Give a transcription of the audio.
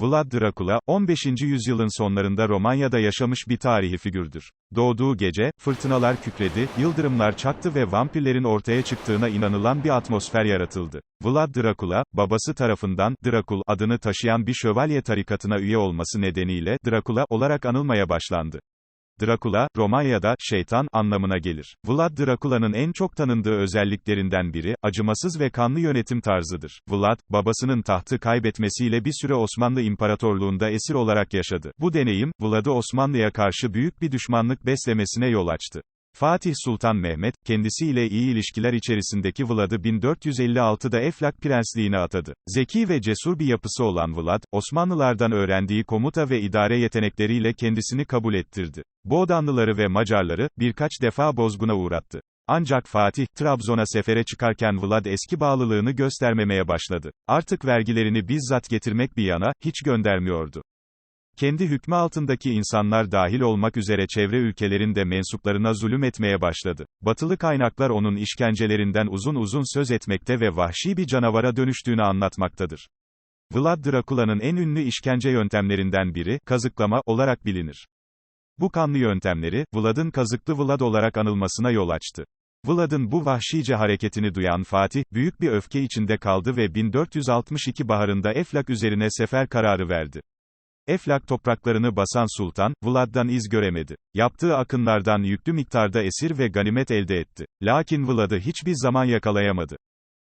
Vlad Dracula, 15. yüzyılın sonlarında Romanya'da yaşamış bir tarihi figürdür. Doğduğu gece, fırtınalar kükredi, yıldırımlar çaktı ve vampirlerin ortaya çıktığına inanılan bir atmosfer yaratıldı. Vlad Dracula, babası tarafından, Drakul adını taşıyan bir şövalye tarikatına üye olması nedeniyle, Dracula olarak anılmaya başlandı. Dracula, Romanya'da, şeytan, anlamına gelir. Vlad Dracula'nın en çok tanındığı özelliklerinden biri, acımasız ve kanlı yönetim tarzıdır. Vlad, babasının tahtı kaybetmesiyle bir süre Osmanlı İmparatorluğunda esir olarak yaşadı. Bu deneyim, Vlad'ı Osmanlı'ya karşı büyük bir düşmanlık beslemesine yol açtı. Fatih Sultan Mehmet, kendisiyle iyi ilişkiler içerisindeki Vlad'ı 1456'da Eflak Prensliğine atadı. Zeki ve cesur bir yapısı olan Vlad, Osmanlılardan öğrendiği komuta ve idare yetenekleriyle kendisini kabul ettirdi. Boğdanlıları ve Macarları, birkaç defa bozguna uğrattı. Ancak Fatih, Trabzon'a sefere çıkarken Vlad eski bağlılığını göstermemeye başladı. Artık vergilerini bizzat getirmek bir yana, hiç göndermiyordu. Kendi hükmü altındaki insanlar dahil olmak üzere çevre ülkelerin de mensuplarına zulüm etmeye başladı. Batılı kaynaklar onun işkencelerinden uzun uzun söz etmekte ve vahşi bir canavara dönüştüğünü anlatmaktadır. Vlad Dracula'nın en ünlü işkence yöntemlerinden biri, kazıklama, olarak bilinir. Bu kanlı yöntemleri, Vlad'ın kazıklı Vlad olarak anılmasına yol açtı. Vlad'ın bu vahşice hareketini duyan Fatih, büyük bir öfke içinde kaldı ve 1462 baharında Eflak üzerine sefer kararı verdi. Eflak topraklarını basan sultan, Vlad'dan iz göremedi. Yaptığı akınlardan yüklü miktarda esir ve ganimet elde etti. Lakin Vlad'ı hiçbir zaman yakalayamadı.